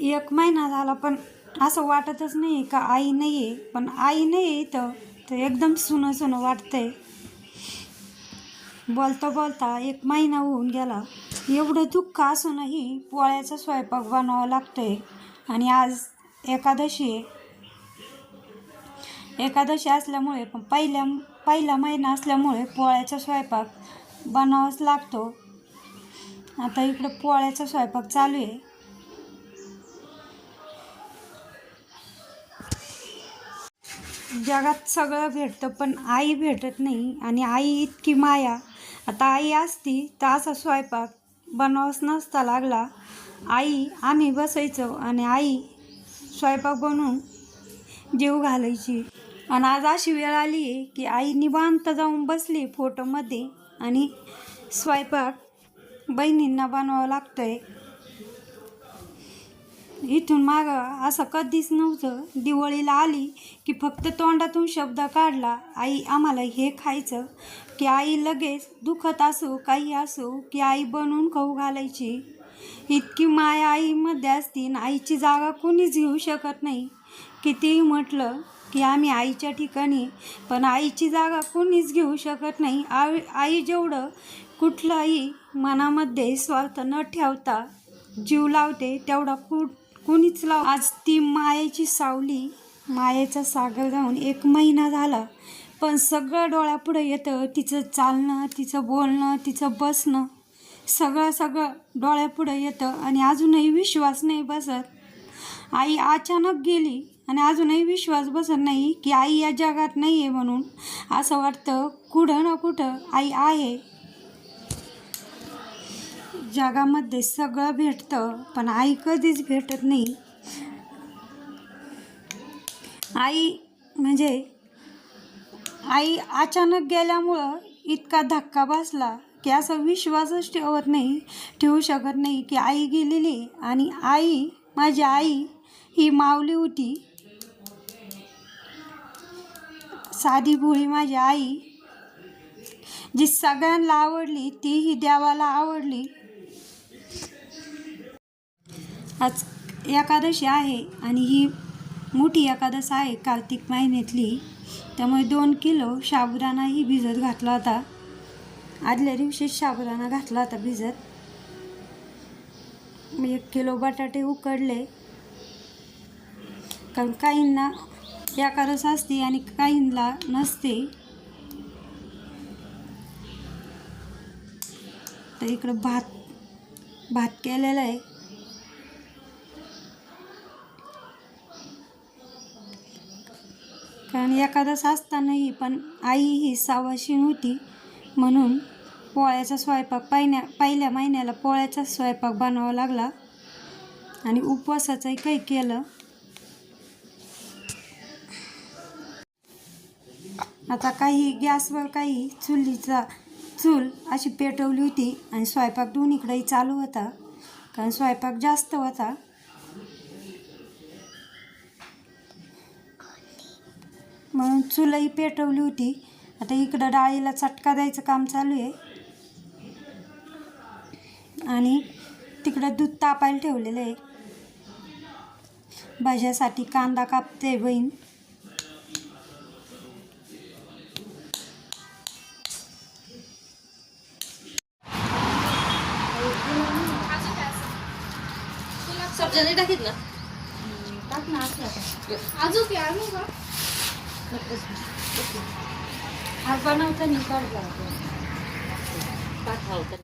एक महिना झाला पण असं वाटतच नाही का आई नाही आहे पण आई नाही आहे इथं तर एकदम सुनं सुनं वाटतंय. बोलता बोलता एक महिना होऊन गेला. एवढं दुःख असूनही पोळ्याचा स्वयंपाक बनवावा लागतोय. आणि आज एकादशी आहे. एकादशी असल्यामुळे पण पहिल्या पहिला महिना असल्यामुळे पोळ्याचा स्वयंपाक बनावाच लागतो. आता इकडं पोळ्याचा स्वयंपाक चालू आहे. जगात सगळं भेटतं पण आई भेटत नाही आणि आई इतकी माया. आता आई असती तर असा स्वयंपाक बनवाच नसता लागला. आई आम्ही बसायचो आणि आई स्वयंपाक बनवून जीव घालायची. आणि आज अशी वेळ आली आहे की आई निवांत जाऊन बसली फोटोमध्ये आणि स्वयंपाक बहिणींना बनवावं लागतंय. इथून मागं असं कधीच नव्हतं. दिवाळीला आली की फक्त तोंडातून शब्द काढला आई आम्हाला हे खायचं. की आई लगेच दुखत असो काही असो की आई बनवून खाऊ घालायची. इतकी माया आईमध्ये असती आणि आईची जागा कोणीच घेऊ शकत नाही. कितीही म्हटलं की आम्ही आईच्या ठिकाणी पण आईची जागा कोणीच घेऊ शकत नाही. आई आई जेवढं कुठलाही मनामध्ये स्वार्थ न ठेवता जीव लावते तेवढा कुठ कुणीच लाव आज ती मायेची सावली मायेचा सागर जाऊन एक महिना झाला पण सगळं डोळ्यापुढं येतं तिचं चालणं तिचं बोलणं तिचं बसणं. सगळं सगळं डोळ्यापुढं येतं आणि अजूनही विश्वास नाही बसत. आई अचानक गेली आणि अजूनही विश्वास बसत नाही की आई या जगात नाही आहे म्हणून असं वाटतं कुठं ना कुठं आई आहे. जगामध्ये सगळं भेटतं पण आई कधीच भेटत नाही. आई म्हणजे आई अचानक गेल्यामुळं इतका धक्का बसला की असा विश्वासच ठेवत नाही ठेवू शकत नाही की आई गेलेली आणि आई माझी आई ही मावली होती. साधी भोळी माझी आई जी सगळ्यांना आवडली तीही देवाला आवडली. आज एकादशी आहे आणि ही मोठी एकादश आहे कार्तिक महिन्यातली. त्यामुळे दोन किलो साबुदाणाही भिजत घातला होता. आदल्या दिवशीच साबुदाणा घातला होता भिजत. एक किलो बटाटे उकडले. कारण काहींना एकादश असते आणि काहींना नसते. तर इकडं भात भात केलेला आहे. पण एकादश असतानाही पण आई ही सावाशीण होती म्हणून पोळ्याचा स्वयंपाक पहिल्या पहिल्या महिन्याला पोळ्याचा स्वयंपाक बनवावा लागला आणि उपवासाचंही काही केलं. आता काही गॅसवर काही चुलीचा चूल अशी पेटवली होती आणि स्वयंपाक दोन्हीकडेही चालू होता. कारण स्वयंपाक जास्त होता. म्हणून चुलही पेटवली होती. आता इकडं डाळीला चटका द्यायचं काम चालू आहे. आणि तिकडं दूध तापायला ठेवलेलं आहे. भाज्यासाठी कांदा कापते बहीण. टाकीत ना? टाक ना असलं अजून हा आणू का आज बनवताना काढला पाठवाव तर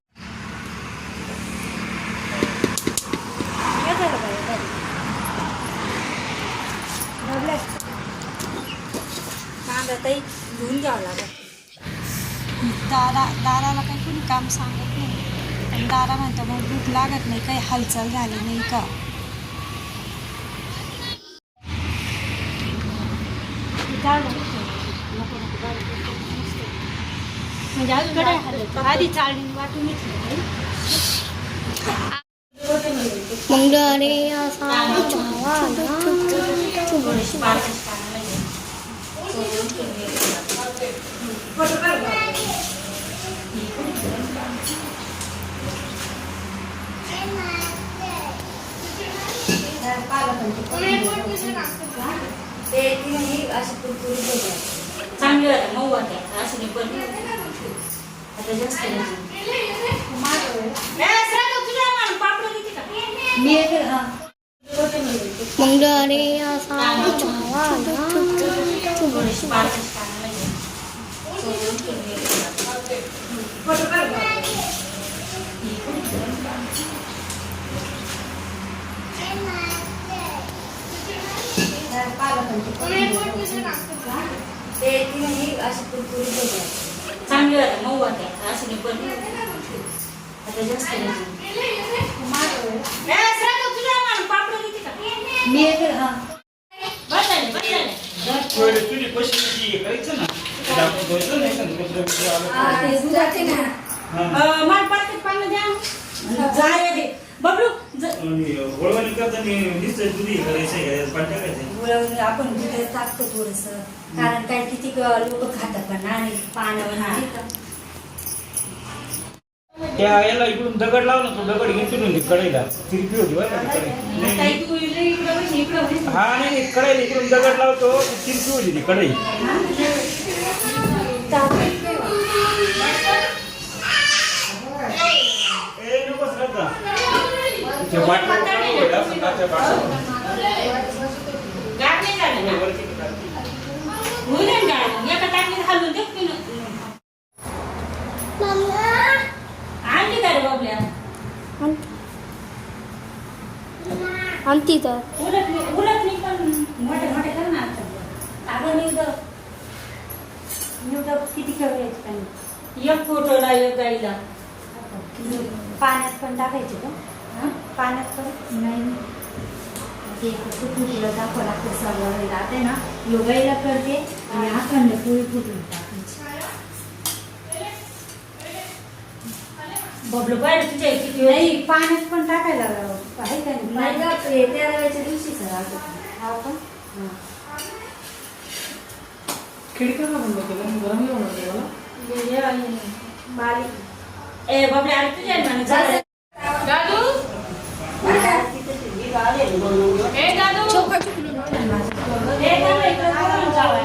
कांदा ताई धुवून घ्यावं लागत दारा दाराला काही कोणी काम सांगत नाही. पण दारा म्हणतो मग भूक लागत नाही काही हालचाल झाली नाही का? झाड म्हणजे आधी चाळणी वाटून घेतली. असा चांगली वाटत मऊ वाटत असं नाही पण आता जास्त नाही. ए, श्राद्ध तुझ्या आम्हाला पापड देते का? मग अरे असा झाला थोडीशी पाचच टाकायची. चांगली वाटत मऊ वाटत असं नाही पण आता जास्त? बस झाले, बस झाले. तुझी पैसे करायचं ना ते दुसरं आलं. हा. मला पाकिट द्या. बबलू करताना दुधी करायचं पाणी टाकायचं आपण दुधात टाकतो थोडस. कारण काय किती लोक खातात पण आणि पाण्यावर नाही का? त्या याला इकडून दगड लावला तो दगड घेऊन होती कडेला. तिरपी होती बरं का ती कढई. नाही, ताई, तू इकडे इकडे बस, इकडे बस. हा नाही नाही, कढईला इकडून दगड लावतो ती तिरपी होती ती कढई ए, नको श्रद्धा. आणती तर. किती एक फोटोला एक गाईला. पाण्यात पण टाकायचे का? पाण्यात पण नाही ते फुटलं दाखवा लागतं सगळं राहते ना योगाईला करते आणि अखंड पोळी फुटून टाकायची बबलू पाहिजे तुझ्या किती वेळ नाही पाण्यात पण टाकायला आहे का नाही का ते तेराव्याच्या दिवशीच राहतो हा पण हां बारीक ए झालं. ए, बाबा, इकडं कोण जावं?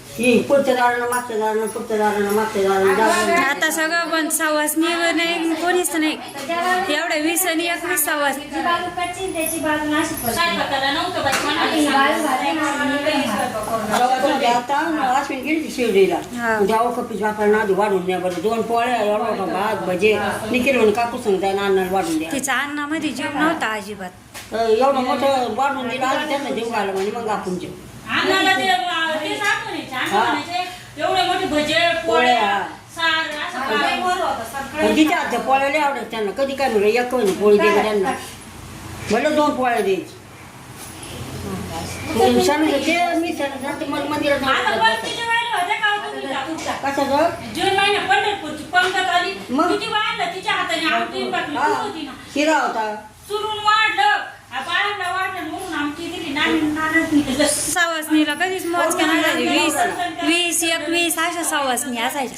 ही पुढच्या दारानं मागच्या दारानं पुढच्या दारानं मागच्या दारानं दारानं आता सगळं पण सवासनी नाही कोणीच नाही. एवढ्या वीस आणि एकवीस सवास बाजू कच्ची त्याची बाजू नाशिक आता अश्विन गेली शिर्डीला. हा. जेव्हा कपीस वापरणं आधी वाढून द्या बरं. दोन पोळ्या एवढा मोठा भात भजे. निखिल म्हणून काकू सांगताय नानाला वाढून द्या. तिचा अन्नामध्ये जीव नव्हता अजिबात. एवढं मोठं वाढून दिलं आधी त्यांना जेव घालं म्हणे मग आपण जेव. अन्नाला ते ते सांग म्हणायचे, अन्न हा. म्हणायचे, एवढे मोठे भजे पोळ्या पोळ्या. सार असं लय खायला. वर होतं सगळं. पण तिच्या हातच्या पोळ्या लय आवडत त्यांना कधी काय म्हणलं एक म्हणे पोळी दे गं त्यांना म्हणलं दोन पोळ्या द्यायची सांगितलं ते मी सांगितलं ते मला मंदिरात आता जाऊन पंचवीस वाहिलं होत्या का हो तुम्ही का? कशाचं जून महिन्यात पंढरपूरची पंगत आली मग? किती वाढलं तिच्या हाताने हा. तू होती ना शिरा होता चुरून वाढलं सवासनीला कधीच मोजक्या नाही झाली. वीस वीस एकवीस अशा सवासनी असायच्या.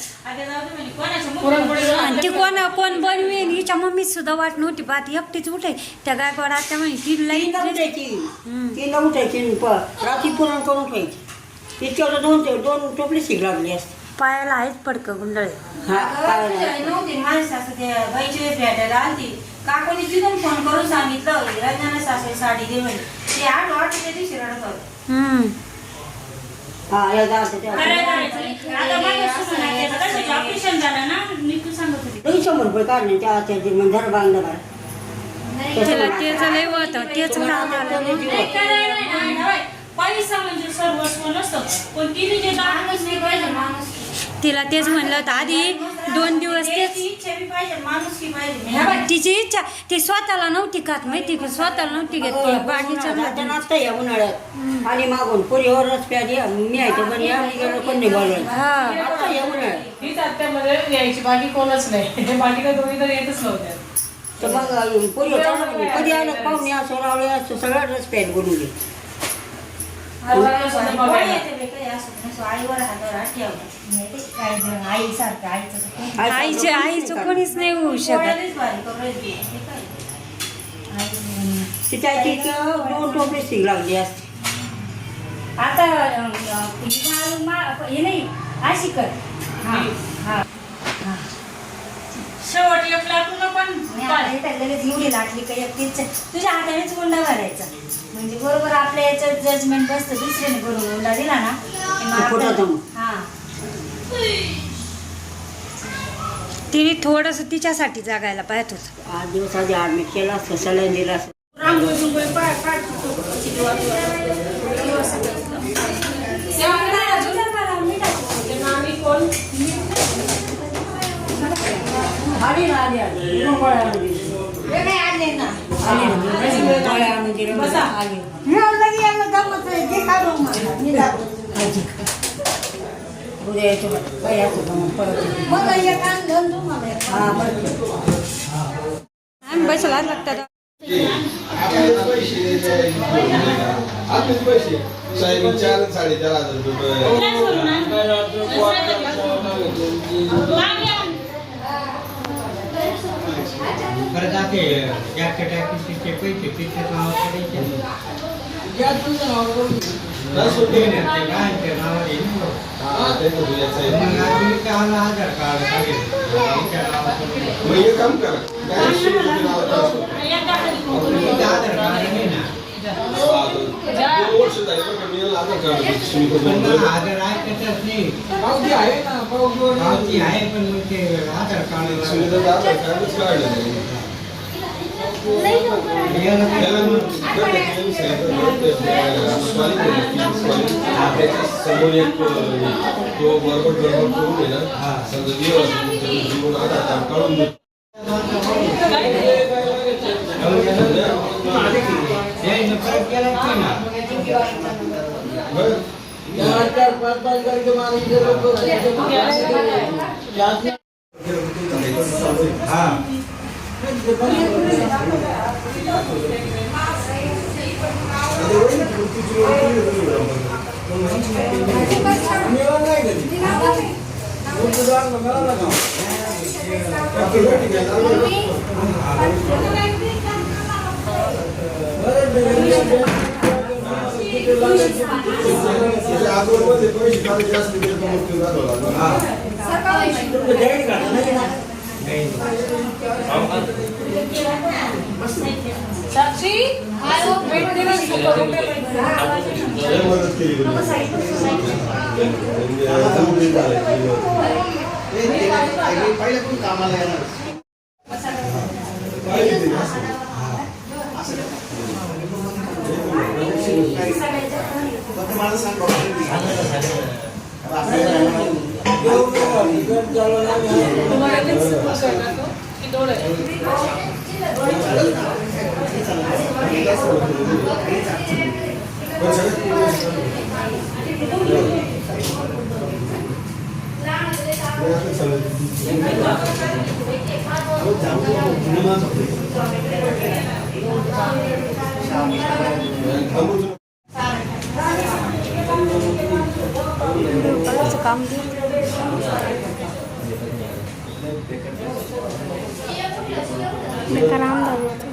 आणि ती कोण कोण बनवेन हिच्या मम्मीत सुद्धा वाट नव्हती बात एकटीच उठे. त्या गायकवाड आत्या म्हणे ती लाईन उठायची तीनला उठायची रात्री पुरण करून ठेवायची तिच्यावर दोन दोन टोपली शिक लागली असते. पायाला आहेच पडक गुंडळे. हा काकोनी तिथून फोन करून सांगितलं रंजना सासू साडी घे म्हणे ती आठ वाटच्या दिवशी रडत होती हम्म हा या जाते त्या खरं करायचं. आता माझ्या सुनाचं कशाचं ऑपरेशन झालं ना मी तू सांगत होती दोन शंभर रुपये काढले त्या त्या मंदार बांधलं बाळ त्याला तेच लय होतं तेच काम आलं नाही करायला नाही ना, बाई. पैसा म्हणजे सर्वस्व नसतं पण तिने जे दान नाही पाहिजे माणूस तिला तेच म्हणलं होतं आधी दोन दिवस तेच. इच्छा तिची ती स्वतःला नव्हती खात माहिती का? स्वतःला नव्हती घेत ती. बाकीच्या राहते नाचता या उन्हाळ्यात. आणि मागून पोरीवरच प्याजी मी आहे तर पण या मी गेलो पण नाही. हा. आता या उन्हाळ्यात. हीच आत्यामध्ये यायची बाकी कोणच नाही. बाकी काय दोघी तर येतच नव्हत्या तर मग पोरी कधी आलं पाहुणे असो रावळे असो सगळा ड्रेस पॅन्ट बनवून आता अं, अं, ही मारून मा- हे नाही अशी कर हा हा हा शेवट एक लाटून पण लगेच एवढी लागली का एकटीच तुझ्या हातानेच गुंडा भरायचा म्हणजे बरोबर आपल्या याच्यात जजमेंट बसतं दुसऱ्याने बरोबर गुंडा दिला ना की मग फुटतं आपल्याला- मग. हा. तिने थोडस तिच्यासाठी जगायला पाहत होत. आठ दिवस आधी ॲडमिट केला असतं सलाईन दिला असतं आली. उद्या यायचं बघ. काही असं तर मग परत येते. हा, परत येते. बसला लागतात आपलेच पैसे आपलेच पैसे साहेब चार साडेचार हजार रुपये जाते. टॅक्टर टॅक्सीचे पैसे तिथे नावावर तुझ्याचं आहे. मग आलं आधार कार्ड एक काम करा. आधार नाही ना? वर्ष झाली मी आधार कार्ड. आधार ऐकतच नाही. पावती आहे ना? पावती आहे पण मग ते आधार कार्ड आधार कार्डच काढलं समोर एक तो बरोबर गडबड करून आहे ना समजा जीवन काढून देतो हा. त्याच्या अगोदरमध्ये पैसे काढले जास्त गेले तर मग ते घालवावं लागलं. साक्षी भेट दे ना लय मदत केली बरं. म्हणजे चांगली झाली. पाहिजे ते असं. तुम्हाला तेच असं आहे ना तो, की डोळे पण सगळं- थांबून काम बेकार आमदार होतो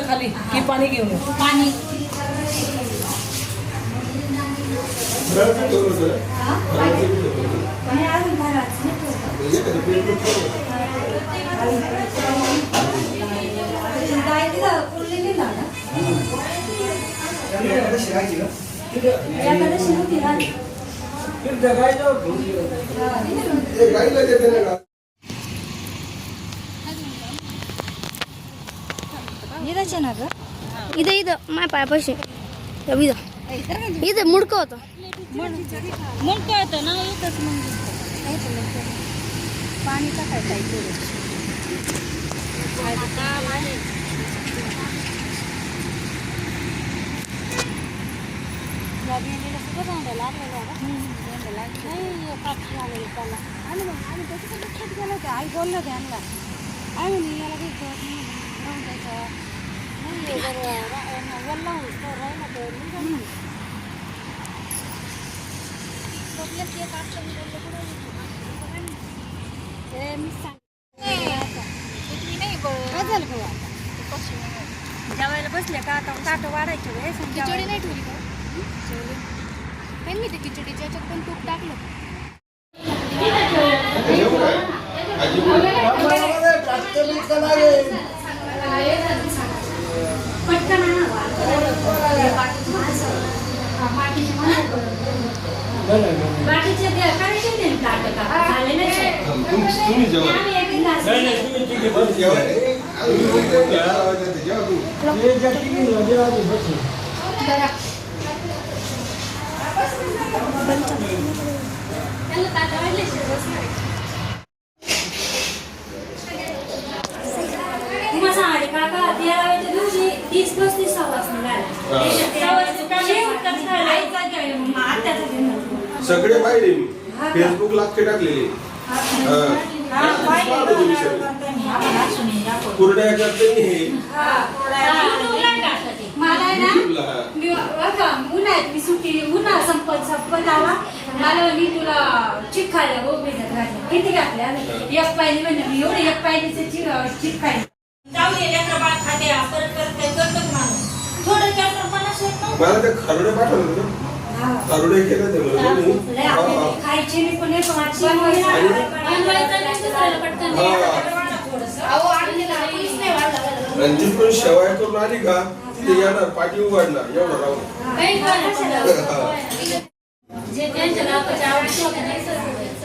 खाली. की पाणी घेऊन. पाणी पण. काय तिथं पुरली नाही ना एकादशी नव्हती ना गाईला देते ना. इथंच आहे ना ग इथं इथं माय पायापाशी इथं इथं मुडकं होतं मग होतं ना एकच पाणी टाकायचं आहे आई बोललं त्यांना आणला आई म्हणे याला काही कळत नाही जेवायला बसले का आता ताट वाढायचं वेळेस खिचडी नाही ठेवली का मी ते खिचडी ज्याच्यात पण तूप टाकलं जेवू काय आजी बोलली. पटकन आणा बाकीचे बाकीचे ते करायचे ते ताट का झाले नाही तुम्ही तुम्ही जेवा आम्ही एक ग्लास नाही नाही तुम्ही तिघे बस जेवा अजून तुम्ही जेवा तुम्ही तुम्हाला सांगाले काका तेराव्याच्या दिवशी तीस पस्तीस सवास निघाला आईचा काय, मग आत्याचा काय म्हणतो. सगळे पाहिले मी फेसबुकला अख्खे टाकलेले हा. कुरड्या करते मी हे उन्हाळ्यात मी सुट्टी उन्हाळा संपत संपत आला मला मी तुला चिक खायला गो भेटत किती घातल्या एक पायली म्हणजे मी एवढे एक पायलीचे चिक चिक खायला जाऊ दे लेकरं बाळ खाते परत परत काही करतो का माणूस थोडं पन्नास. मला ते खरोडे पाठवले हा. खरोडे केले ते म्हणून मी. लय हा, आवडते. हा. खायचे मी पण रणजित पण शेवाय करून आली का ते येणार पाठी उघडणार एवढं राहून. जे त्यांच्या गावाच्या आवडीचं होतं नाही सर.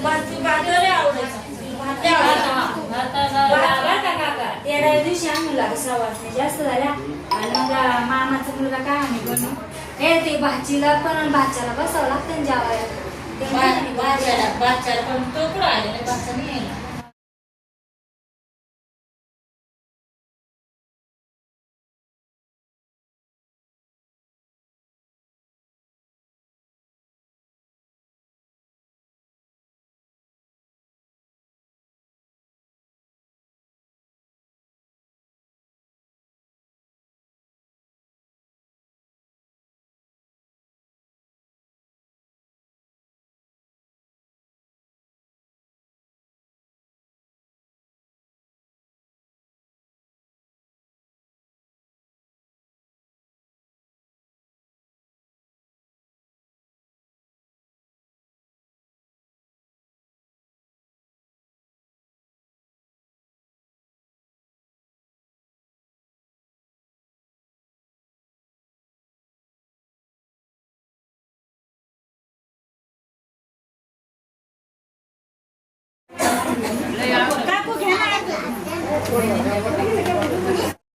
भाजी भाजीवर लय आवडायचं. भात आवडायचा. तेराव्या दिवशी आम्हाला सवासने जास्त झाल्या आणि मग मामाचा मुलगा काय आम्ही बनवू हे ते भाजीला पण आणि भाच्याला बसावं लागतं जेवायला ते भाज्याला पण तो कुठं आलेला भाचा नाही यायला. 分かりました。